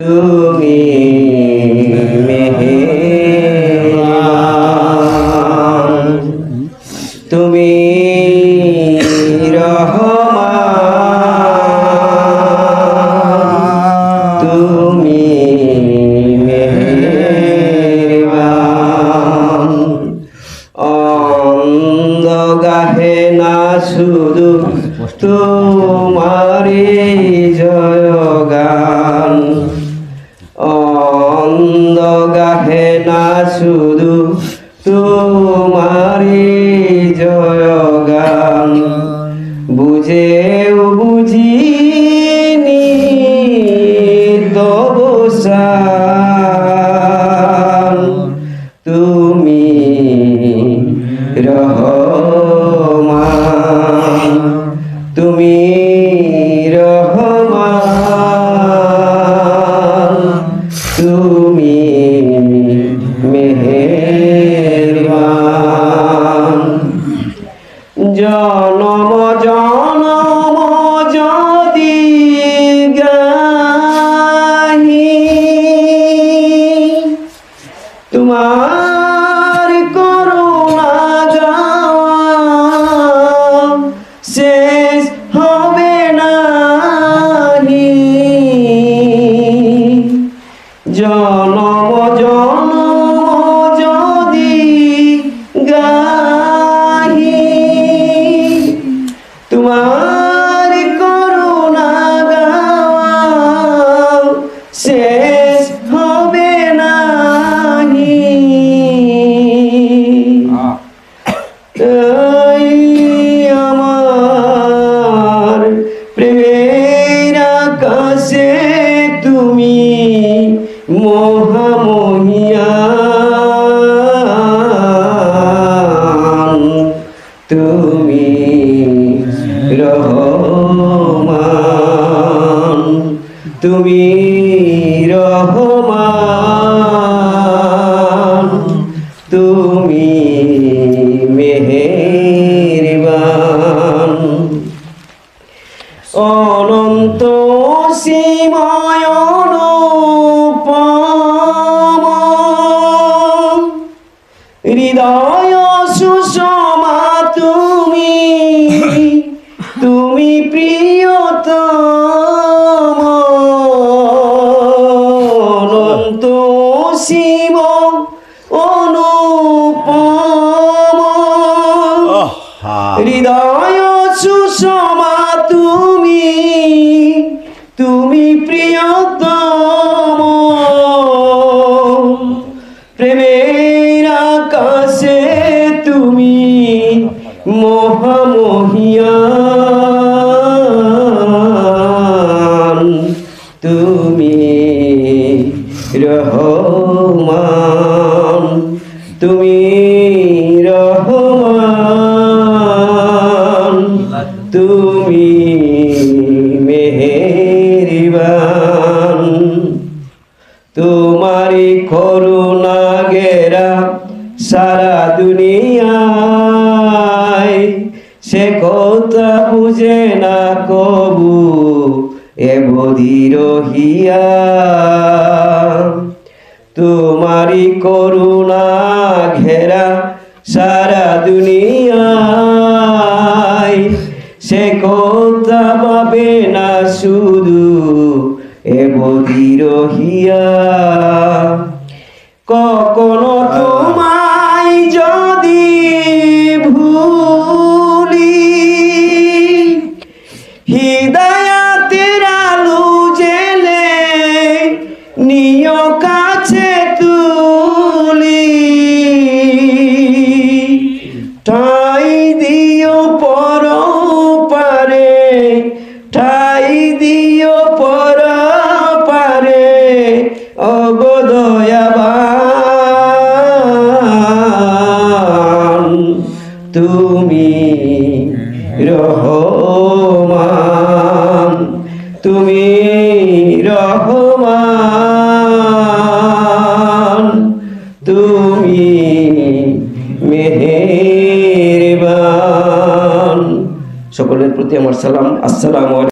তুমি তুমি রহমান। তোমারি জয় গান বুঝেও বুঝিনি তবসান তুমি রহমান। তুমি তাই আমার প্রেমের আকাশে তুমি মহামহিয়ান তুমি রহমান তুমি রহমান তুমি মেহেরবান অনন্ত সীমায় হৃদয় সুষমা তুমি তুমি প্রিয়তম। অনন্ত শিব অনুপম হৃদয় সুষমা তুমি তুমি প্রিয়তম। প্রেমের আকাশে তুমি মহামহিয়ান তুমি রহমান। তুমি তুমি মেহেরিবান। তোমারি করুণা গেরা সারা দুনিয়ায়। সে কথা বুঝে না কবু এ তোমারি করুণা ঘেরা সারা দুনিয়ায় সে কথা পাবে না শুধু এ বধির হিয়া? অগদয়াবান তুমি রহমান। তুমি রহমান। তুমি মেহেরবান। সকলের প্রতি আমার সালাম। আসসালামু